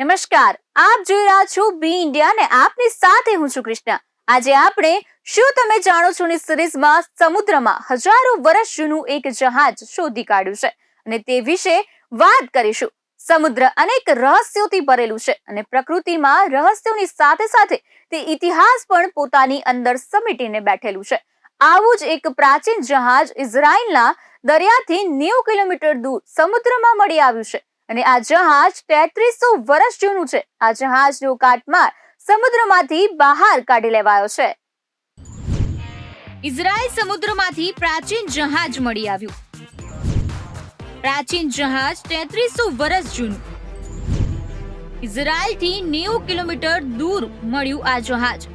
નમસ્કાર, આપ જોઈ રહ્યા છો બી ઇન્ડિયા ને આપની સાથે હું છું કૃષ્ણા. આજે આપણે શું તમે જાણો છો ની સિરીઝમાં સમુદ્રમાં હજારો વર્ષ જૂનું એક જહાજ શોધી કાઢ્યું છે અને તે વિશે વાત કરીશું. સમુદ્ર અનેક રહસ્યોથી ભરેલું છે અને પ્રકૃતિમાં રહસ્યોની સાથે સાથે તે ઇતિહાસ પણ પોતાની અંદર સમેટીને બેઠેલું છે. આવું જ એક પ્રાચીન જહાજ ઇઝરાયલના દરિયાથી નેવું કિલોમીટર દૂર સમુદ્રમાં મળી આવ્યું છે. અને આ જહાજ તેત્રીસો વર્ષ જૂનું છે. આ જહાજનો કાટમાળ સમુદ્રમાંથી બહાર કાઢી લેવાયો છે. ઇઝરાયલ સમુદ્રમાંથી પ્રાચીન જહાજ મળી આવ્યું. પ્રાચીન જહાજ તેત્રીસો વર્ષ જૂનું. ઇઝરાયલથી નેવું કિલોમીટર દૂર મળ્યું આ જહાજ.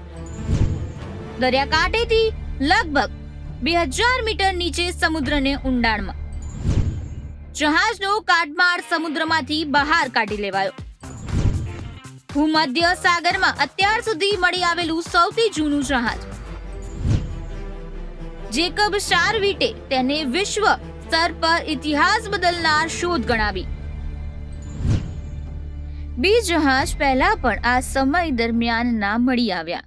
દરિયાકાંઠેથી લગભગ બે હજાર મીટર નીચે સમુદ્રને ઊંડાણમાં. જહાજનો કાટમાળ સમુદ્રમાંથી બહાર કાઢી લેવાયો. ભૂમધ્ય સાગરમાં અત્યાર સુધી મળી આવેલું સૌથી જૂનું જહાજ. જેકબ શારવીટે તેને વિશ્વ સ્તર પર ઇતિહાસ બદલનાર શોધ ગણાવી. બે જહાજ પહેલા પણ આ સમય દરમિયાન ના મળી આવ્યા.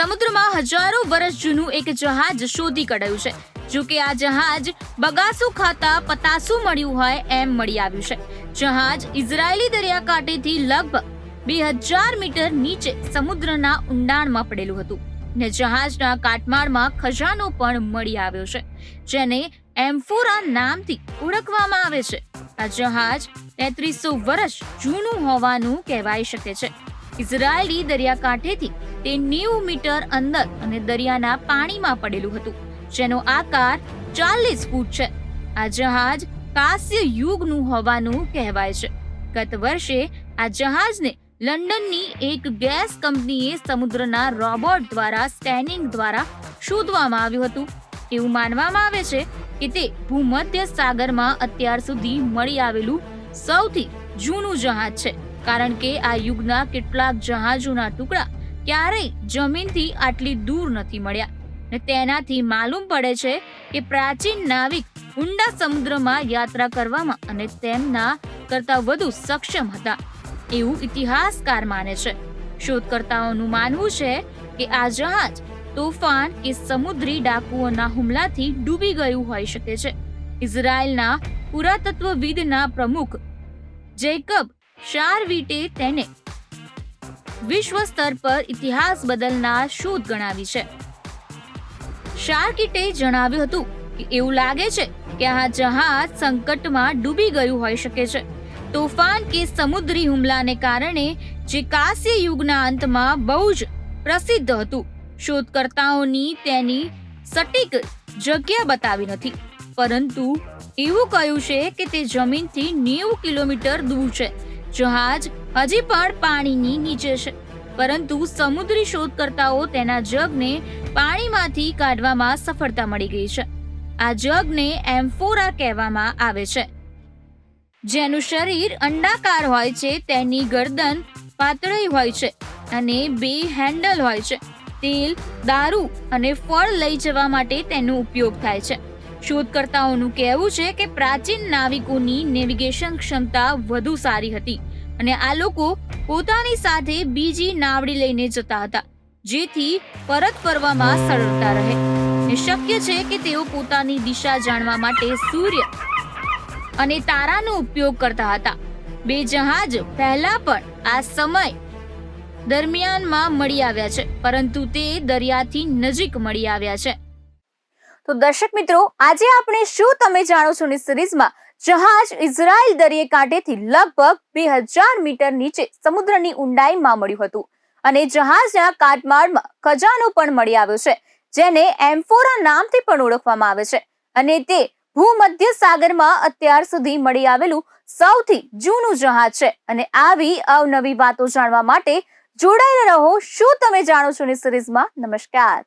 સમુદ્રમાં હજારો વર્ષ જૂનું એક જહાજ શોધી કઢાયું છે. જો કે આ જહાજ બગાસુ ખાતા પતાસું મળ્યું હોય એમ મળી આવ્યું છે. જહાજ ઇઝરાયેલી દરિયાકાંઠેથી લગભગ બે હજાર મીટર નીચે સમુદ્રના ઊંડાણમાં પડેલું હતું ને જહાજના કાટમાળમાં ખજાનો પણ મળી આવ્યો છે, જેને એમ્ફોરા નામથી ઓળખવામાં આવે છે. આ જહાજ તેત્રીસો વર્ષ જૂનું હોવાનું કહેવાય શકે છે. ઇઝરાયેલી દરિયાકાંઠેથી તે નેવું મીટર અંદર અને દરિયાના પાણીમાં પડેલું હતું. જેનો આકાર ચાલીસ ફૂટ છે. આ જહાજ કાસ્ય યુગનું હોવાનું કહેવાય છે. ગત વર્ષે આ જહાજને લંડનની એક ગેસ કંપનીએ સમુદ્રના રોબોટ દ્વારા સ્કેનિંગ દ્વારા શોધવામાં આવ્યું હતું. એવું માનવામાં આવે છે કે તે ભૂમધ્ય સાગરમાં અત્યાર સુધી મળી આવેલું સૌથી જૂનું જહાજ છે. કારણ કે આ યુગના કેટલાક જહાજોના ટુકડા ક્યારેય જમીનથી આટલી દૂર નથી મળ્યા. ને તેનાથી માલુમ પડે છે કે પ્રાચીન નાવિક ઊંડા સમુદ્રમાં યાત્રા કરવામાં અને તેમના કરતા વધુ સક્ષમ હતા. એવું ઇતિહાસકાર માને છે. શોધકર્તાઓનું માનવું છે કે આ જહાજ તોફાન કે સમુદ્રી ડાકુઓના હુમલાથી ડૂબી ગયું હોઈ શકે છે. ઇઝરાયલના પુરાતત્વવિદના પ્રમુખ જેકબ શારવીટે તેને વિશ્વ સ્તર પર ઇતિહાસ બદલનાર શોધ ગણાવી છે. શાર્કીટે જણાવ્યું હતું કે એવું લાગે છે કે આ જહાજ સંકટમાં ડૂબી ગયું હોઈ શકે છે. તોફાન કે સમુદ્રી હુમલાને કારણે જે કાંસ્ય યુગના અંતમાં બહુ જ પ્રસિદ્ધ હતું. શોધકર્તાઓની તેની સટીક જગ્યા બતાવી નથી. પરંતુ એવું કહ્યું છે કે તે જમીનથી નેવું કિલોમીટર દૂર છે. જહાજ હજી પણ પાણીની નીચે છે. પરંતુ સમુદ્રી શોધકર્તાઓ તેના જગને પાણીમાંથી કાઢવામાં સફળતા મળી ગઈ છે. આ જગને એમ્ફોરા કહેવામાં આવે છે. જેનું શરીર અંડાકાર હોય છે, તેની ગરદન પાતળી હોય છે અને બે હેન્ડલ હોય છે. તેલ, દારૂ અને ફળ લઈ જવા માટે તેનો ઉપયોગ થાય છે. શોધકર્તાઓનું કહેવું છે કે પ્રાચીન નાવિકોની નેવિગેશન ક્ષમતા વધુ સારી હતી અને આ લોકો પોતાની સાથે બીજી નાવડી લઈને જતા હતા. જેથી પરત ફરવામાં સરળતા રહે. શક્ય છે કે તેઓ પોતાની દિશા જાણવા માટે સૂર્ય અને તારાનો ઉપયોગ કરતા હતા. બે જહાજ પહેલા પણ આ સમય દરમિયાનમાં મળી આવ્યા છે, પરંતુ તે દરિયાથી નજીક મળી આવ્યા છે. તો દર્શક મિત્રો, આજે આપણે શું તમે જાણો છો ની સિરીઝમાં? જહાજ ઇઝરાયલ દરિયે કાંઠેથી લગભગ બે હજાર મીટર નીચે સમુદ્રની ઊંડાઈમાં મળ્યું હતું. અને જહાજના કાટમાળમાં ખજાનો પણ મળી આવ્યો છે, જેને એમ્ફોરા નામથી પણ ઓળખવામાં આવે છે. અને તે ભૂમધ્ય સાગરમાં અત્યાર સુધી મળી આવેલું સૌથી જૂનું જહાજ છે. અને આવી અવનવી વાતો જાણવા માટે જોડાયેલા રહો. શું તમે જાણો છો ની સિરીઝમાં નમસ્કાર.